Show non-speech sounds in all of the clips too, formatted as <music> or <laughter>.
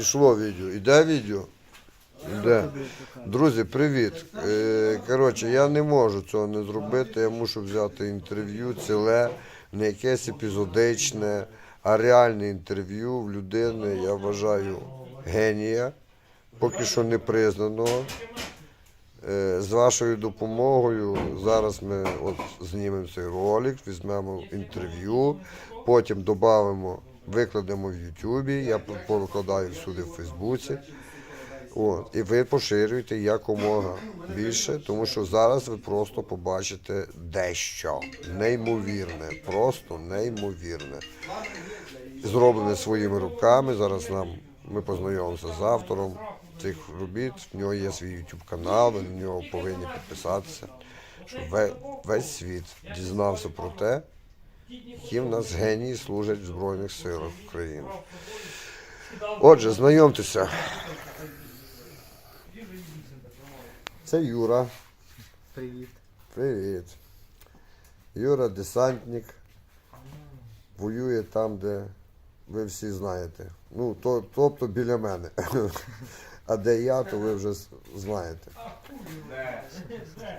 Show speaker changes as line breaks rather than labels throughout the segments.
Пішло відео. Іде відео? Іде. Друзі, привіт. Е, коротше, я не можу цього не зробити. Я мушу взяти інтерв'ю ціле, не якесь епізодичне, а реальне інтерв'ю в людини, я вважаю, генія, поки що не признаного. Е, З вашою допомогою зараз ми от знімемо цей ролик, візьмемо інтерв'ю, потім додамо, викладемо в Ютубі, я повикладаю всюди в Фейсбуці. От, і ви поширюєте якомога більше, тому що зараз ви просто побачите дещо неймовірне, просто неймовірне. Зроблене своїми руками. Зараз нам ми познайомимося з автором цих робіт. В нього є свій YouTube канал, ви на нього повинні підписатися, щоб весь світ дізнався про те, які в нас генії служать в Збройних силах України. Отже, знайомтеся. Це Юра.
Привіт.
Привіт. Юра десантник. Воює там, де ви всі знаєте. Ну, то, тобто біля мене. А де я, то ви вже знаєте.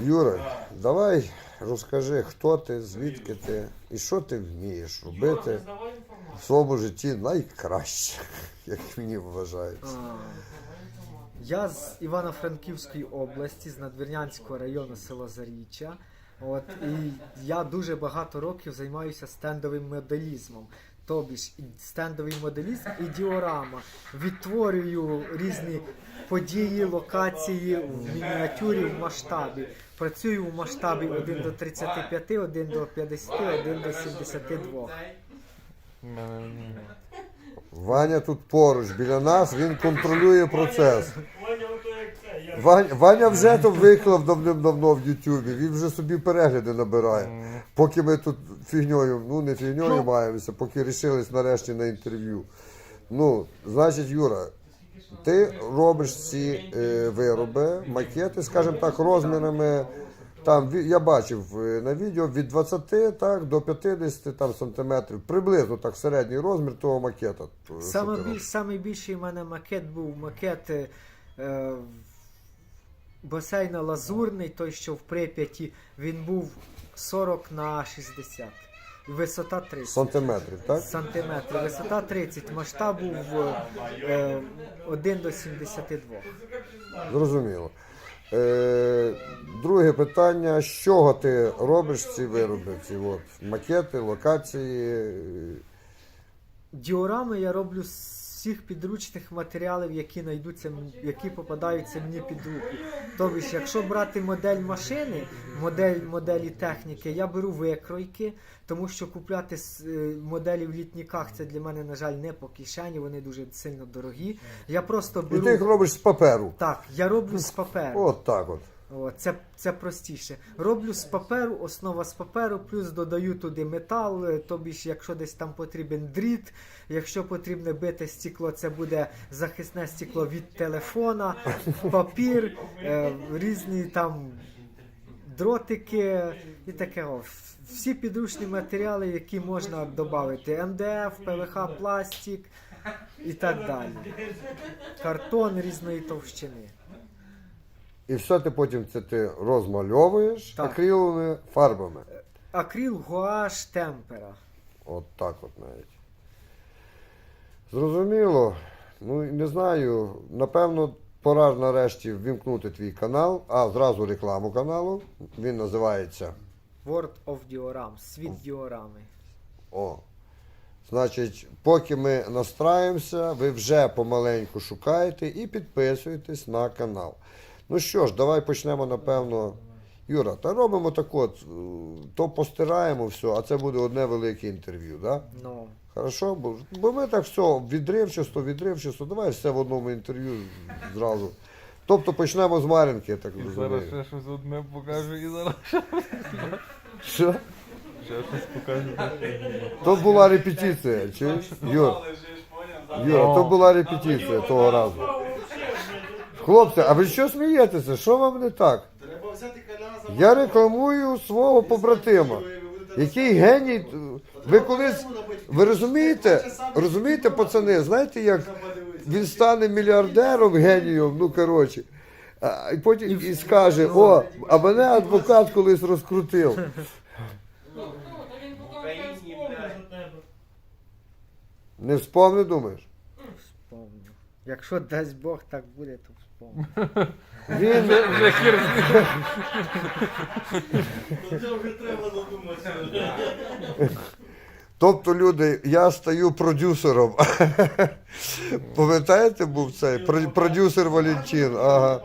Юра, давай розкажи, хто ти, звідки ти і що ти вмієш робити в своєму житті найкраще, <laughs> як мені вважається.
Я з Івано-Франківської області, з Надвірнянського району село Заріччя. От, і я дуже багато років займаюся стендовим моделізмом. Тобі ж стендовий моделізм і діорама. Відтворюю різні події, локації в мініатюрі, в масштабі. Працюю в масштабі 1 до 35, 1 до 50, 1 до 72.
Ваня тут поруч біля нас, він контролює процес. Ваня, Ваня вже то виклав давним-давно в Ютубі, він вже собі перегляди набирає. Поки ми тут фігньою, ну не фігньою маємося, поки рішились нарешті на інтерв'ю. Ну, значить, Юра, ти робиш ці е, вироби, макети, скажімо так, розмірами. Там я бачив е, на відео від 20 так, до 50 там, сантиметрів, приблизно так середній розмір того макета. що
Саме
ти
більш, самий більший у мене макет був макет е, е, басейна Лазурний, той, що в Прип'яті, він був 40 на 60. Висота 30
Сантиметрів, так?
сантиметрів. Висота 30, масштаб був е, 1 до 72.
Зрозуміло. Е, друге питання: з чого ти робиш ці вироби? Ці от, макети, локації?
Діорами я роблю з всіх підручних матеріалів, які знайдуться, які попадаються мені під руку. Тобто, якщо брати модель машини, модель моделі техніки, я беру викройки, тому що купляти е, моделі в літніках це для мене, на жаль, не по кишені, вони дуже сильно дорогі. Я просто
І ти їх робиш з паперу.
Так, я роблю з паперу.
От так от.
О, це, це простіше. Роблю з паперу, основа з паперу, плюс додаю туди метал, е, тобі ж, якщо десь там потрібен дріт, якщо потрібне бите стекло, це буде захисне стекло від телефона, папір, е, різні там дротики і таке. О. Всі підручні матеріали, які можна додати. МДФ, ПВХ, пластик і так далі. Картон різної товщини.
І все ти потім це ти розмальовуєш
Так.
акриловими фарбами.
Акрил, гуаш, темпера.
От так от навіть. Зрозуміло. Ну і не знаю. Напевно, пора ж нарешті ввімкнути твій канал, а зразу рекламу каналу. Він називається.
World of Dioram, світ діорами.
О. Значить, поки ми настраємося, ви вже помаленьку шукаєте і підписуєтесь на канал. Ну що ж, давай почнемо, напевно. Юра, та робимо так от, е, то постираємо все, а це буде одне велике інтерв'ю, да?
Ну,
Хорошо? Бо, бо ми так все відривчасто, відривчасто, давай все в одному інтерв'ю зразу. Тобто почнемо з Мар'їнки, я так
І зараз
розумію.
ще щось одне покажу і зараз
Що?
ще щось покажу.
То була репетиція, чуєш? Юр, Юра, то була репетиція того разу. Хлопці, а ви що смієтеся? Що вам не так?
Треба взяти коляна за
Я рекламую свого побратима. Який геній. Ви колись. Ви розумієте, розумієте, пацани, знаєте, як він стане мільярдером, генієм, ну коротше. А, і потім і скаже, о, а мене адвокат колись розкрутив. <laughs> Не вспомни, думаєш?
Якщо дасть Бог так буде, то
Він,
Вже хір
тобто, люди, я стаю продюсером. Пам'ятаєте, був цей продюсер Валентин? Ага.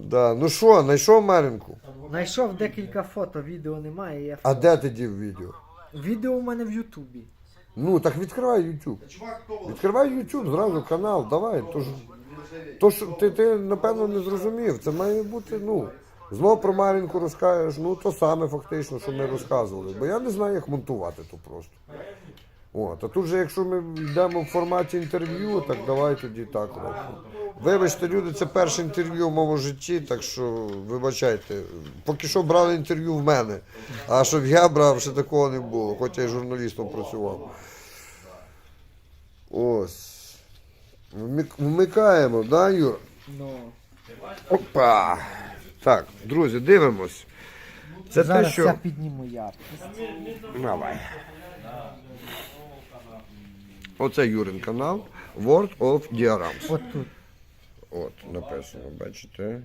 Да. Ну що, знайшов Марінку?
Знайшов декілька фото, відео немає. Я...
А де ти дів відео?
Відео у мене в Ютубі.
Ну, так відкривай YouTube. Відкривай YouTube, зразу канал, давай. То, ж, то що ти, ти, напевно, не зрозумів. Це має бути, ну. Знов про Марінку розкажеш, ну то саме фактично, що ми розказували. Бо я не знаю, як монтувати то просто. От, а тут же, якщо ми йдемо в форматі інтерв'ю, так давай тоді так робимо. Вибачте, люди, це перше інтерв'ю в моєму житті, так що вибачайте. Поки що брали інтерв'ю в мене. А щоб я брав, ще такого не було, хоч я й журналістом працював. Ось. Вмик- Вмикаємо, да, Юр?
Ну,
Опа! Так, друзі, дивимось. Це
зараз
те, що.
я підніму яркість.
Давай. Оце Юрин канал World of Diorams.
От тут.
От, написано, бачите.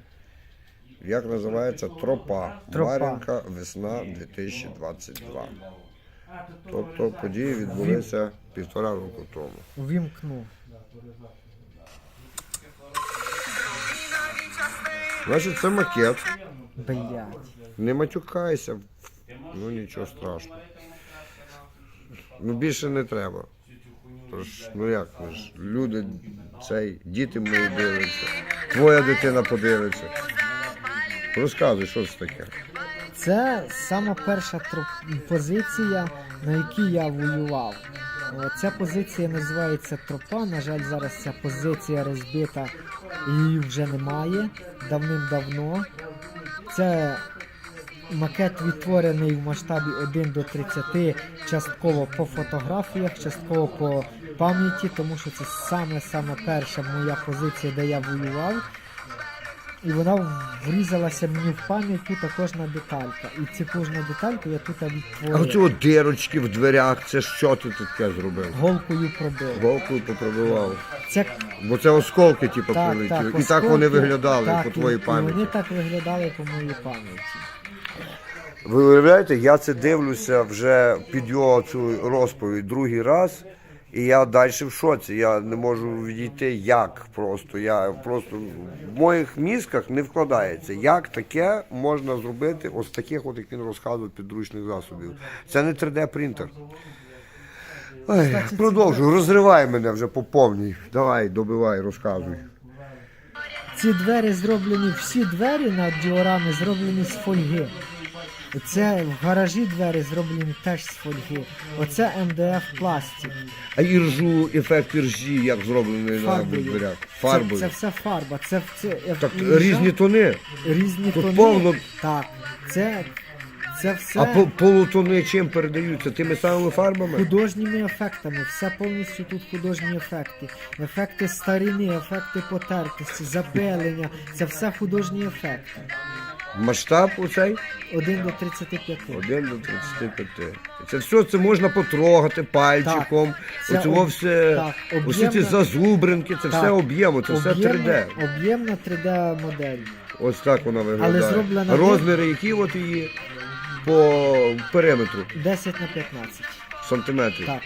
Як називається Тропа.
Тропа.
Мар'їнка, весна 2022. Тобто події відбулися півтора року тому.
Увімкну.
Значить, це макет.
Блять.
Не матюкайся. Ну нічого страшного. Ну більше не треба. Тож, ну як ми ж, люди, цей, діти мої дивляться, твоя дитина подивиться. Розказуй, що це таке.
Це сама перша троп- позиція, на якій я воював. О, Ця позиція називається тропа. На жаль, зараз ця позиція розбита, її вже немає давним-давно. Це макет відтворений в масштабі 1 до 30, частково по фотографіях, частково по пам'яті, тому що це саме-саме перша моя позиція, де я воював. І вона врізалася мені в пам'ять тут кожна деталька. І цю кожну детальку я тут
А оці от дирочки в дверях, це що ти таке зробив?
Голкою пробив.
Голкою попробував.
Це
Бо це осколки, типу,
так,
прилетіли. І так
осколки,
вони виглядали
так,
по
і-
твоїй
і
пам'яті.
Вони так виглядали по моїй пам'яті.
Ви уявляєте, я це дивлюся вже під його цю розповідь другий раз, і я далі в шоці. Я не можу відійти, як просто. Я просто в моїх мізках не вкладається. Як таке можна зробити ось таких, от як він розказував, підручних засобів. Це не 3D принтер. Ой, продовжуй, розривай мене вже по повній. Давай, добивай, розказуй.
Ці двері зроблені, всі двері на діорами зроблені з фольги. Це в гаражі двері зроблені теж з фольги. Оце МДФ пластик.
А іржу, ефект іржі, як зроблений на
Фарбою.
дверях.
Це,
Фарбою.
це все фарба. Це, це
Так
іржа,
різні тони.
різні
Тут
тони.
повно-
Так, це, це все
А по- полутони чим передаються? Тими самими фарбами?
художніми ефектами. Все повністю тут художні ефекти. Ефекти старини, ефекти потертості, запилення. Це все художні ефекти.
Масштаб оцей
1 до 35.
1 до 35. Це все це можна потрогати пальчиком.
Це
Оцього
об-
все.
так,
Ось ці зазубринки, це все
Так.
об'єму, це все 3D.
Об'ємна 3D модель.
Ось так вона виглядає.
зроблена
Розміри які от її по периметру
10 на 15.
сантиметрів.
Так.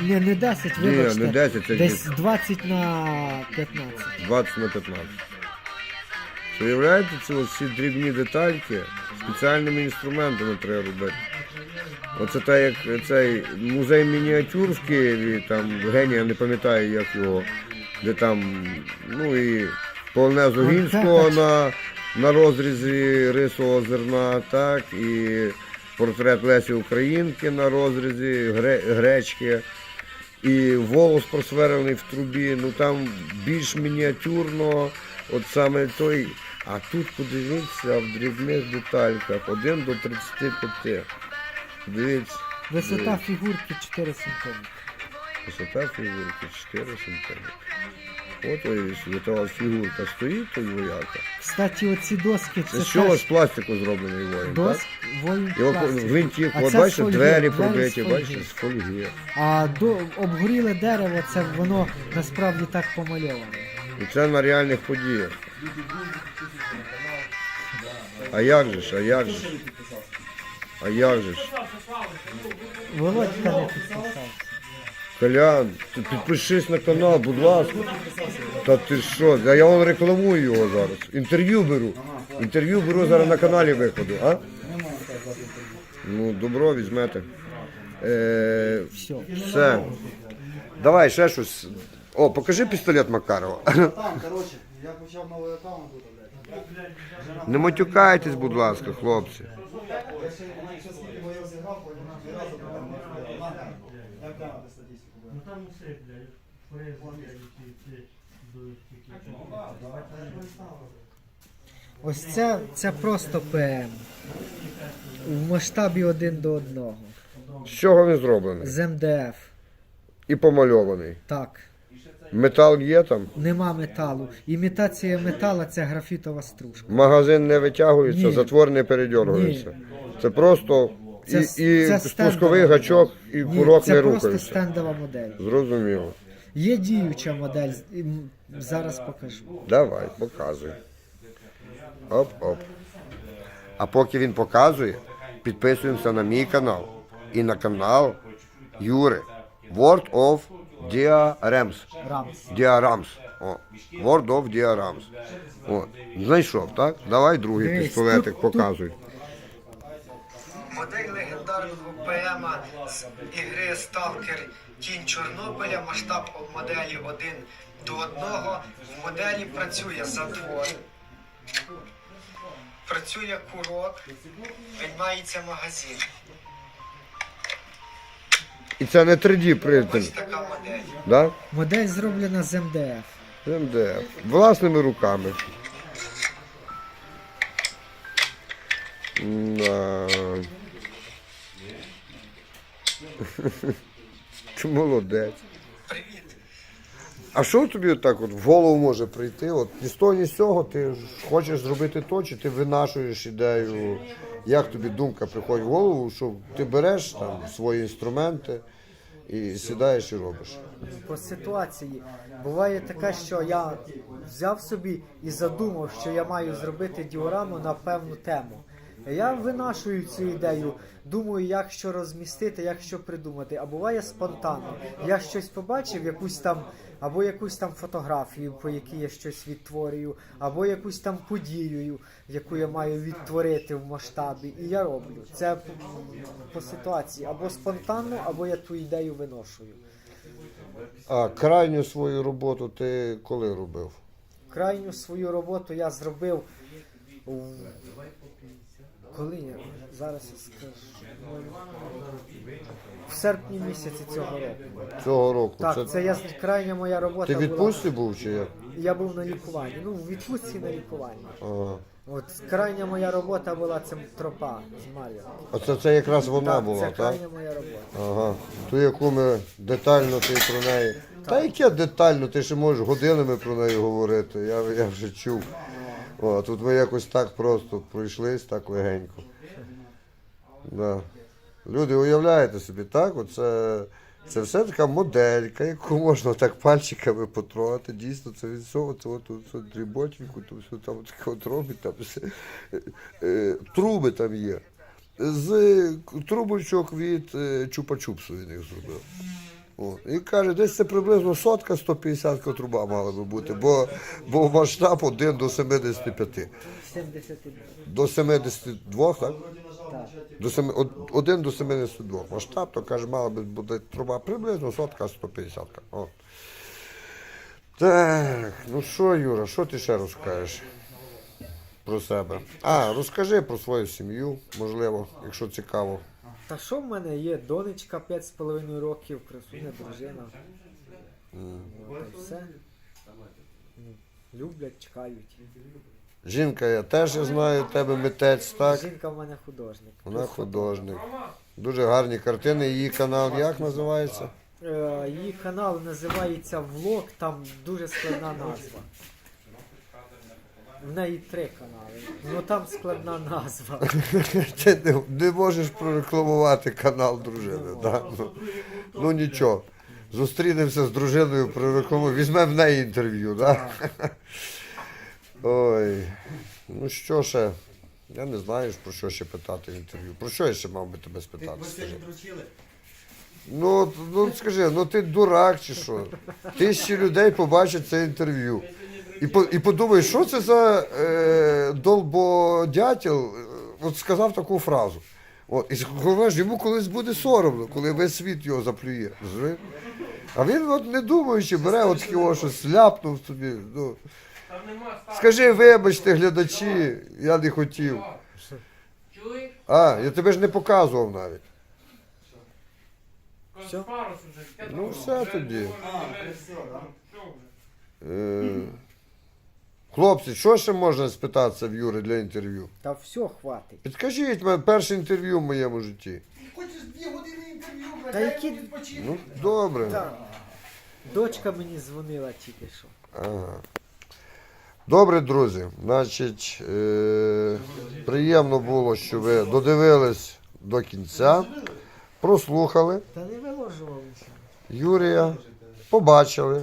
Не, не 10,
Ні, не 10, це
Десь 20 на 15.
20 на 15. Уявляєте, це ось ці дрібні детальки спеціальними інструментами треба робити. Оце так як цей музей мініатюр в Києві, там генія, не пам'ятаю як його, де там, ну і полонезу Гінського на, на розрізі рисового зерна, так, і портрет Лесі Українки на розрізі гре- гречки. І волос просверлений в трубі, ну там більш мініатюрно, от саме той. А тут подивіться в дрібних детальках 1 до 35. Дивіться.
Висота фігурки 4 см.
Висота фігурки 4 см. От уявіть собі, та фігурка стоїть, той вояка.
Кстати, оці доски
Це з чого з пластику зроблений воїн,
дос,
так?
воїн
Його
пластик.
гвинтів, от бачите, двері
двері
пробиті, бачите, з фольги.
А до, обгоріле дерево, це воно насправді так помальоване.
І це на реальних подіях. А як же ж, а як же ж? А як же ж?
Володька не підписався.
Колян, ти підпишись на канал, будь ласка. Та ти що? Я вам рекламую його зараз. Інтерв'ю беру. Інтерв'ю беру зараз на каналі виходу, а? Ну, добро візьмете. Е,
Все.
все. Давай ще щось. О, покажи пістолет Макарова.
Там, коротше, я почав новий аккаунт тут, блядь.
Не матюкайтесь, будь ласка, хлопці.
Я ще скільки боїв зіграв, потім два рази потім. Як глянути статистику, блядь?
Ну там усе, блядь, ці, ці.
Ось це, це просто ПМ. В масштабі один до одного.
З чого він зроблений?
З МДФ.
І помальований.
Так.
Метал є там,
Нема металу. Імітація метала це графітова стружка.
магазин не витягується,
Ні.
затвор не передергується. Це просто і,
Це,
і
це
спусковий
стендова.
гачок, і
Ні,
курок
це
не
просто
рухається.
стендова модель.
Зрозуміло.
Є діюча модель, і, м, зараз покажу.
Давай, показуй. Оп-оп. А поки він показує, підписуємося на мій канал і на канал Юри. World of
Рамс.
Діарамс. О. World of Diagrams. О. Знайшов, так? Давай другий пістолетик показуй.
Модель легендарного ПМа з ігри Сталкер Тінь Чорнобиля, масштаб моделі 1 до 1. В моделі працює затвор, працює курок, приймається магазин.
І це не 3D принтер,
така модель.
да?
Модель зроблена з МДФ.
МДФ. Власними руками. Да. Ти <laughs> молодець. А що тобі так от в голову може прийти? От ні з того, ні з цього ти хочеш зробити то, чи ти винашуєш ідею, як тобі думка приходить в голову, що ти береш там свої інструменти і сідаєш і робиш.
По ситуації буває таке, що я взяв собі і задумав, що я маю зробити діораму на певну тему. Я винашую цю ідею, думаю, як що розмістити, як що придумати. А буває спонтанно. Я щось побачив, якусь там, або якусь там фотографію, по якій я щось відтворюю, або якусь там подію, яку я маю відтворити в масштабі, і я роблю. Це по, по ситуації або спонтанно, або я ту ідею виношую.
А крайню свою роботу ти коли робив?
Крайню свою роботу я зробив. Коли я зараз я скажу. В серпні місяці цього року.
Цього року.
Так,
Це...
це я крайня моя робота.
Ти в
була.
відпустці був чи як?
Я був на лікуванні. Ну, в відпустці на лікуванні.
Ага.
От крайня моя робота була це тропа з Мар'я.
А це, це якраз вона
Так,
була,
це
так?
крайня моя робота.
Ага. Ту, яку ми детально ти про неї. Та яке детально, ти ще можеш годинами про неї говорити. Я, я вже чув. О, тут ми якось так просто пройшлись, так легенько. Да. Люди, уявляєте собі, так? Оце, це все така моделька, яку можна так пальчиками потрогати. Дійсно, це від цього, це от, от, от дріботіньку, то все там таке от робить, там все. Е, труби там є. З трубочок від е, чупа-чупсу він їх зробив. От. І каже, десь це приблизно сотка 150 труба мала би бути, бо, бо масштаб 1 до 75.
72.
До 72, так?
Так.
До 7, од- 1 до 72. Масштаб, то каже, мала би бути труба приблизно сотка 150. О. Так, ну що, Юра, що ти ще розкажеш про себе? А, розкажи про свою сім'ю, можливо, якщо цікаво.
Та що в мене є? Донечка 5,5 років, красуня дружина. От і все. Ну, Люблять, чекають.
Жінка, я теж я знаю, тебе митець, так?
Жінка в мене художник.
Вона художник. Дуже гарні картини. Її канал як називається?
Е, Її канал називається Влог, там дуже складна назва. В неї три канали. Ну там складна назва. <laughs>
Ти не, не можеш прорекламувати канал дружини. Да? Ну, ну нічого. Зустрінемося з дружиною, прорекламуємо. Візьмемо в неї інтерв'ю, да? <laughs> Ой. Ну що ще? Я не знаю, про що ще питати в інтерв'ю. Про що я ще мав би тебе спитати?
ви
Скажи. Ну, ну скажи, ну ти дурак чи що? Тисячі людей побачать це інтерв'ю. І, по, і подумаєш, що це за е, долбодятел е, от сказав таку фразу. От, і говориш, йому колись буде соромно, коли весь світ його заплює. А він от не думаючи, бере от його щось ляпнув собі. Ну. Скажи, вибачте, глядачі, я не хотів. А, я тебе ж не показував навіть.
Таке
Ну, все тоді.
Все?
Е, хлопці, що ще можна спитатися в Юри для інтерв'ю?
Та все, хватить.
Підкажіть мене перше інтерв'ю в моєму житті.
Хочеш дві години інтерв'ю, блядь,
Та
дай
які-
йому відпочити.
Ну, добре.
Так. Дочка мені дзвонила тільки що.
Ага. Добре, друзі. Значить, е, приємно було, що ви додивились до кінця, прослухали
Та не виложував нічого.
Юрія, побачили.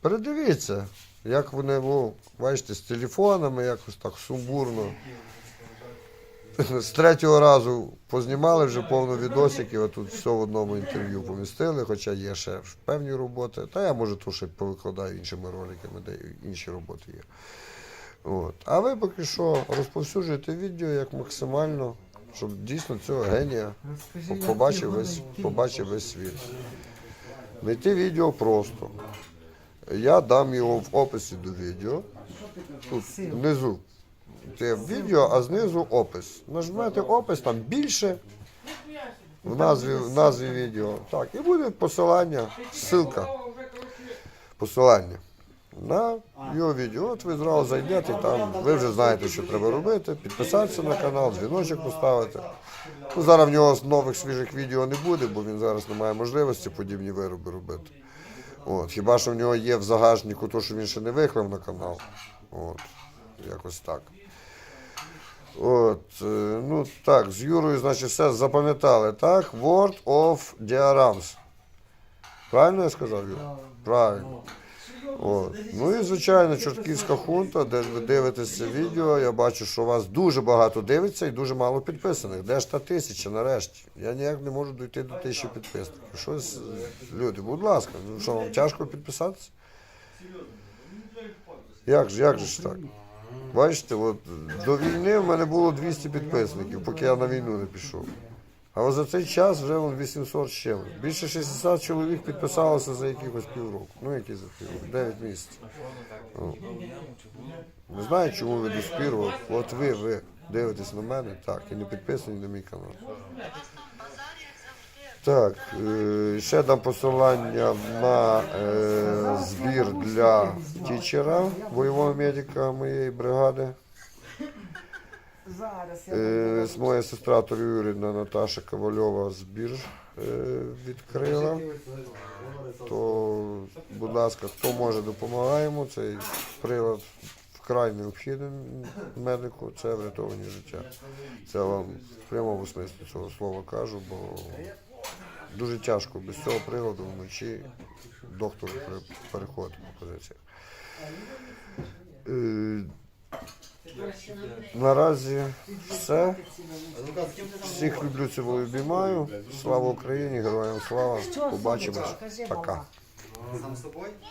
Передивіться, як вони, ну, бачите, з телефонами якось так сумбурно. З третього разу познімали вже повно відосиків, а тут все в одному інтерв'ю помістили, хоча є ще певні роботи. Та я може то ще повикладаю іншими роликами, де інші роботи є. От. А ви поки що розповсюджуєте відео як максимально, щоб дійсно цього генія побачив весь, побачив весь світ. Знайти відео просто. Я дам його в описі до відео. Тут внизу. Це відео, а знизу опис. Нажмете опис, там більше в назві, в назві відео. Так, і буде посилання, ссылка, посилання на його відео. От ви зразу зайдете, там ви вже знаєте, що треба робити. Підписатися на канал, дзвіночок поставити. Ну, зараз в нього нових свіжих відео не буде, бо він зараз не має можливості подібні вироби робити. От, хіба що в нього є в загажнику то що він ще не виклав на канал. От, якось так. От, е, ну так, з Юрою, значить, все запам'ятали, так? Word of Diagrams. Правильно я сказав, Юр? Правильно. От. Ну і звичайно, чортківська хунта, де ви дивитесь це відео. Я бачу, що вас дуже багато дивиться і дуже мало підписаних. Де ж та тисяча нарешті? Я ніяк не можу дійти до тисячі підписників. Щось, люди, будь ласка, ну що вам тяжко підписатися? Як же, як же ж так? Бачите, от до війни в мене було 200 підписників, поки я на війну не пішов. А за цей час вже вон 800 з чим. Більше 60 чоловік підписалося за якихось півроку. Ну, які за півроку? 9 місяців. Ну. Не знаю, чому ви до спір, от, от ви, ви дивитесь на мене, так, і не підписані на мій канал. Так, е, ще дам посилання на е, збір для тічера, бойового медика моєї бригади.
Зараз
Е, моя сестра Юрівна Наташа Ковальова збір е, відкрила. То, будь ласка, хто може, допомагаємо. Цей прилад вкрай необхідний медику, це врятовані життя. Це вам в прямому смислі цього слова кажу, бо дуже тяжко без цього приладу вночі доктор переходить по позиціях. Наразі все. Всіх люблю, цього обіймаю. Слава Україні, героям слава. Побачимось. Пока.
Сам з тобою?